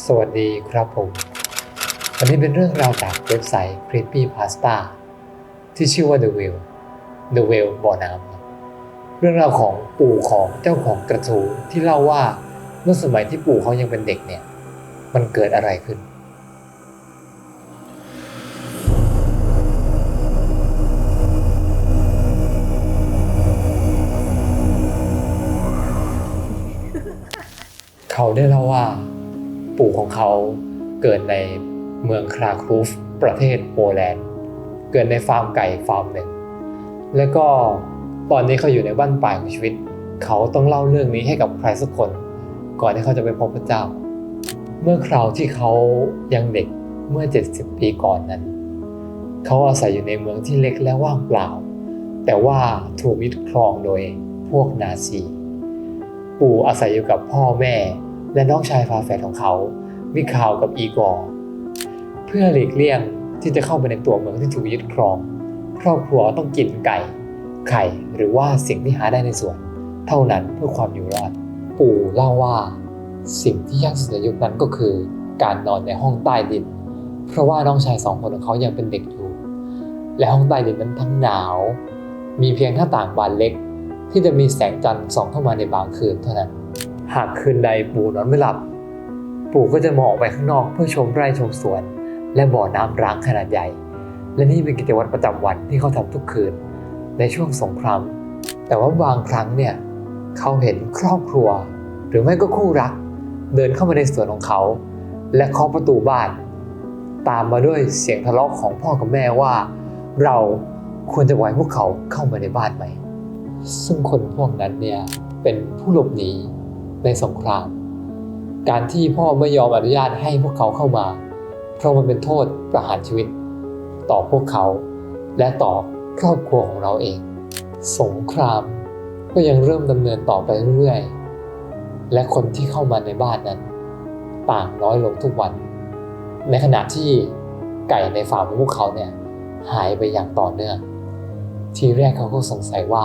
สวัสดีครับผม วันนี้เป็นเรื่องราวจากเว็บไซต์ Creepy Pasta ที่ชื่อว่า The Well The Well บ่อน้ำเรื่องราวของปู่ของเจ้าของกระทูที่เล่าว่าเมื่อสมัยที่ปู่เขายังเป็นเด็กเนี่ย มันเกิดอะไรขึ้นเขาได้เล่าว่า ปู่ของเขาเกิดในเมืองคราครูฟประเทศโปแลนด์ เกิดในฟาร์มไก่ฟาร์มหนึ่ง แล้วก็ตอนนี้เขาอยู่ในบ้านปลายของชีวิต เขาต้องเล่าเรื่องนี้ให้กับใครสักคน ก่อนที่เขาจะไปพบพระเจ้า เมื่อคราวที่เขายังเด็กเมื่อ 70 ปีก่อนนั้น เขาอาศัยอยู่ในเมืองที่เล็กและว่างเปล่า แต่ว่าถูกยึดครองโดยพวกนาซี ปู่อาศัยอยู่กับพ่อแม่ และน้องชายฝาแฝดของเขามิคาวกับอีกอร์เพื่อหลีกเลี่ยงที่จะเข้าไปในตัวเมืองที่ถูกยึดครอง ครอบครัวต้องกินไก่ ไข่หรือว่าสิ่งที่หาได้ในสวน เท่านั้นเพื่อความอยู่รอด ปู่เล่าว่า สิ่งที่ยากสุดในยุคนั้นก็คือ การนอนในห้องใต้ดิน เพราะว่าน้องชายสองคนของเขายังเป็นเด็กอยู่ และห้องใต้ดินนั้นทั้งหนาว มีเพียงหน้าต่างบานเล็ก ที่จะมีแสงจันทร์ส่องเข้ามาในบางคืนเท่านั้น หากคืนใดปู่นอนไม่หลับ ปู่ก็จะมองออกไปข้างนอกเพื่อชมไร่ชมสวน และบ่อน้ำร้างขนาดใหญ่ และนี่เป็นกิจวัตรประจำวันที่เขาทำทุกคืน ในช่วงสงครามแต่ว่าบางครั้งเนี่ยเขาเห็นครอบครัว หรือไม่ก็คู่รัก เดินเข้ามาในสวนของเขา และเคาะประตูบ้าน ตามมาด้วยเสียงทะเลาะของพ่อกับแม่ว่า เราควรจะปล่อยพวกเขาเข้ามาในบ้านไหม ซึ่งคนพวกนั้นเนี่ยเป็นผู้หลบหนี ในสงคราม การที่พ่อไม่ยอมอนุญาตให้พวกเขาเข้ามา เพราะมันเป็นโทษประหารชีวิต ต่อพวกเขา และต่อครอบครัวของเราเอง สงครามก็ยังเริ่มดำเนินต่อไปเรื่อยๆ และคนที่เข้ามาในบ้านนั้น ต่างน้อยลงทุกวัน ในขณะที่ไก่ในฟาร์มของพวกเขาเนี่ยหายไปอย่างต่อเนื่อง ทีแรกเขาก็สงสัยว่า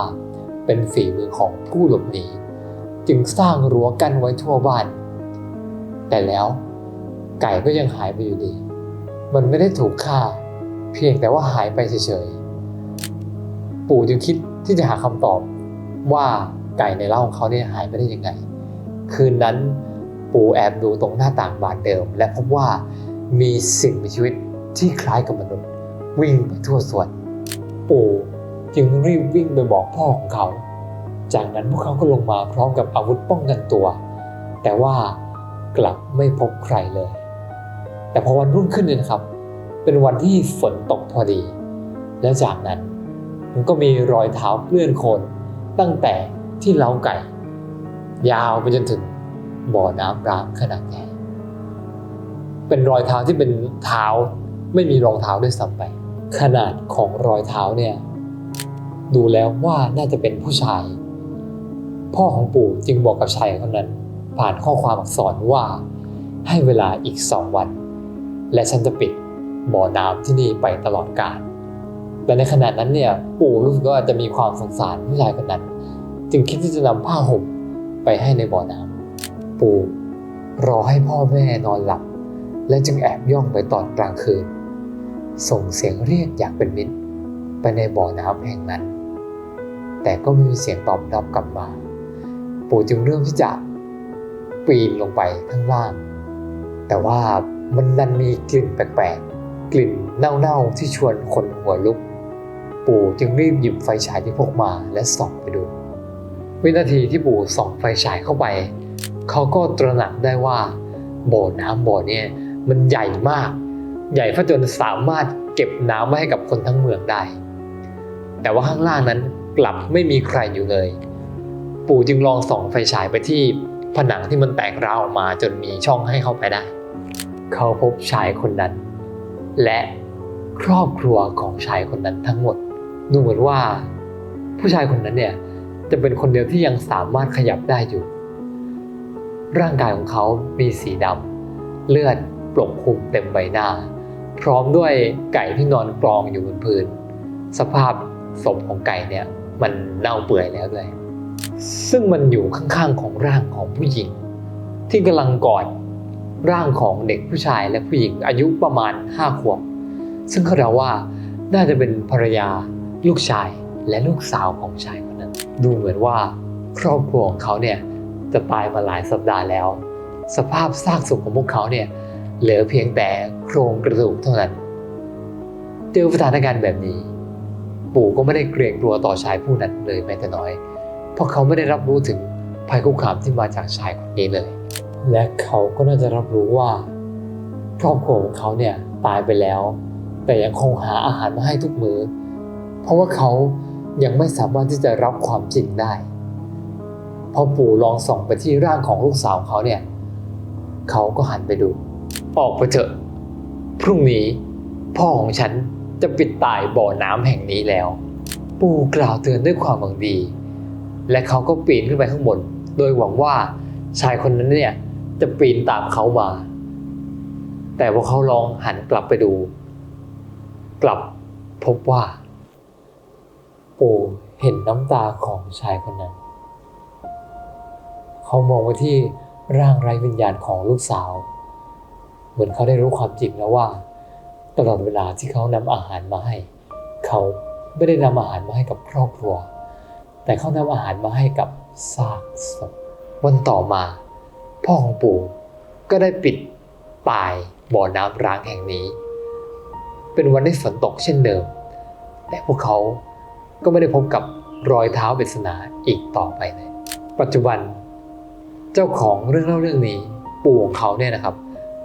เป็นฝีมือของผู้หลบหนี จึงสร้างรั้วกั้นไว้ทั่วบ้าน แต่แล้วไก่ก็ยังหายไปอยู่ดี มันไม่ได้ถูกฆ่า เพียงแต่ว่าหายไปเฉยๆ ปู่จึงคิดที่จะหาคำตอบว่าไก่ในเล้าของเขาเนี่ยหายไปได้ยังไง คืนนั้นปู่แอบดูตรงหน้าต่างบานเดิม และพบว่ามีสิ่งมีชีวิตที่คล้ายกับมนุษย์ วิ่งไปทั่วสวน ปู่จึงรีบวิ่งไปบอกพ่อของเขา จากนั้นพวกเขาก็ลงมาพร้อมกับอาวุธป้องกันตัว แต่ว่ากลับไม่พบใครเลย แต่พอวันรุ่งขึ้นเนี่ยนะครับ เป็นวันที่ฝนตกพอดี และจากนั้นมันก็มีรอยเท้าเปื้อนโคนตั้งแต่ที่เล้าไก่ ยาวไปจนถึงบ่อน้ำร้างขนาดใหญ่เป็นรอยเท้าที่เป็นเท้าไม่มีรองเท้าด้วยซ้ำไป ขนาดของรอยเท้าเนี่ยดูแล้วว่าน่าจะเป็นผู้ชาย พ่อของปู่จึงบอกกับชายคนนั้น ผ่านข้อความอักษรว่า ให้เวลาอีกสองวัน และฉันจะปิดบ่อน้ำที่นี่ไปตลอดกาลและในขณะนั้นเนี่ยปู่รู้สึกว่าจะมีความสงสารผู้ชายคนนั้น จึงคิดที่จะนำผ้าห่มไปให้ในบ่อน้ำปู่รอให้พ่อแม่นอนหลับ และจึงแอบย่องไปตอนกลางคืน ส่งเสียงเรียกอย่างเป็นมิตรไปในบ่อน้ำแห่งนั้น แต่ก็ไม่มีเสียงตอบรับกลับมา ปู่จึงเริ่มที่จะปีนลงไปข้างล่าง แต่ว่ามันดันมีกลิ่นแปลกๆ กลิ่นเน่าๆที่ชวนคนหัวลุก ปู่จึงรีบหยิบไฟฉายที่พกมาและส่องไปดู วินาทีที่ปู่ส่องไฟฉายเข้าไป เขาก็ตระหนักได้ว่า บ่อน้ำบ่อเนี่ยมันใหญ่มาก ใหญ่ซะจนสามารถเก็บน้ำไว้ให้กับคนทั้งเมืองได้ แต่ว่าข้างล่างนั้นกลับไม่มีใครอยู่เลย ปู่จึงลองส่องไฟฉายไปที่ผนังที่มันแตกร้าวออกมาจนมีช่องให้เข้าไปได้ เขาพบชายคนนั้น และครอบครัวของชายคนนั้นทั้งหมด ดูเหมือนว่า ผู้ชายคนนั้นเนี่ยจะเป็นคนเดียวที่ยังสามารถขยับได้อยู่ ร่างกายของเขามีสีดำเลือดปกคลุมเต็มใบหน้า พร้อมด้วยไก่ที่นอนกรองอยู่บนพื้น สภาพศพของไก่เนี่ยมันเน่าเปื่อยแล้วด้วย ซึ่งมันอยู่ข้างๆของร่างของผู้หญิง ที่กำลังกอดร่างของเด็กผู้ชายและผู้หญิงอายุประมาณ5ขวบ ซึ่งเขาเดาว่าน่าจะเป็นภรรยา ลูกชายและลูกสาวของชายคนนั้น ดูเหมือนว่าครอบครัวของเขาเนี่ยจะตายมาหลายสัปดาห์แล้ว สภาพซากศพของพวกเขาเนี่ยเหลือเพียงแต่โครงกระดูกเท่านั้นเจอสถานการณ์แบบนี้ ปู่ก็ไม่ได้เกรงกลัวต่อชายผู้นั้นเลยแม้แต่น้อย เพราะเขาไม่ได้รับรู้ถึงภัยคุกคามที่มาจากชายคนนี้เลย และเขาก็น่าจะรับรู้ว่าครอบครัวของเขาเนี่ยตายไปแล้ว แต่ยังคงหาอาหารมาให้ทุกมือ้อ เพราะว่าเขายังไม่สามารถที่จะรับความจริงได้พอปู่ลองส่องไปที่ร่างของลูกสาวเขาเนี่ยเขาก็หันไปดู ออกไปเถอะพรุ่งนี้พ่อของฉันจะปิดตายบ่อน้ำแห่งนี้แล้ว ปู่กล่าวเตือนด้วยความหวังดี และเขาก็ปีนขึ้นไปข้างบน โดยหวังว่าชายคนนั้นเนี่ยจะปีนตามเขามา แต่พอเขาลองหันกลับไปดู กลับพบว่าปู่เห็นน้ำตาของชายคนนั้น เขามองไปที่ร่างไร้วิญญาณของลูกสาว เหมือนเขาได้รู้ความจริงแล้วว่า ตลอดเวลาที่เขานำอาหารมาให้ เขาไม่ได้นำอาหารมาให้กับครอบครัว แต่เขานำอาหารมาให้กับซากศพวันต่อมาพ่อของปู่ก็ได้ปิดปลายบ่อน้ำร้างแห่งนี้ เป็นวันที่ฝนตกเช่นเดิม แต่พวกเขาก็ไม่ได้พบกับรอยเท้าปริศนาอีกต่อไปเลย ปัจจุบัน เจ้าของเรื่องเล่าเรื่องนี้ปู่ของเขาเนี่ยนะครับ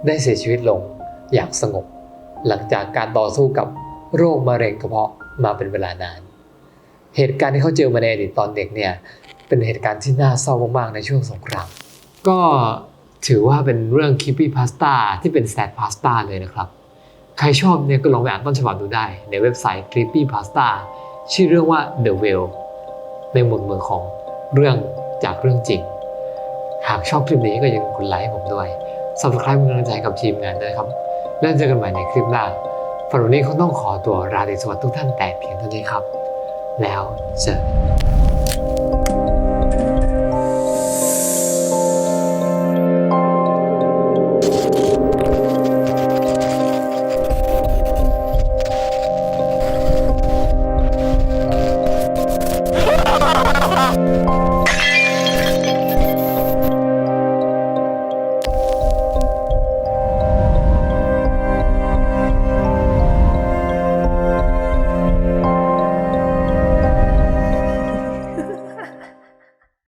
ได้เสียชีวิตลงอย่างสงบ หลังจากการต่อสู้กับโรคมะเร็งกระเพาะมาเป็นเวลานาน เหตุการณ์ที่เขาเจอมาในอดีตตอนเด็กเนี่ยเป็นเหตุการณ์ที่น่าเศร้ามากๆในช่วงสงครามก็ถือว่าเป็นเรื่องคิปปี้พาสต้าที่เป็นแซดพาสต้าเลยนะครับ ใครชอบเนี่ยก็ลองไปอ่านต้นฉบับดูได้ ในเว็บไซต์ Creepy Pasta ชื่อเรื่องว่า The Well ในหมวดหมู่ของเรื่องจากเรื่องจริง หากชอบคลิปนี้ก็อย่าลืมกดไลค์ให้ผมด้วย Subscribe เป็นกำลังใจกับทีมงานด้วยนะครับ แล้วเจอกันใหม่ในคลิปหน้าฝันวันนี้คงต้องขอตัวราตรีสวัสดิ์ทุกท่านแต่เพียงเท่านี้ครับ แล้วเจอ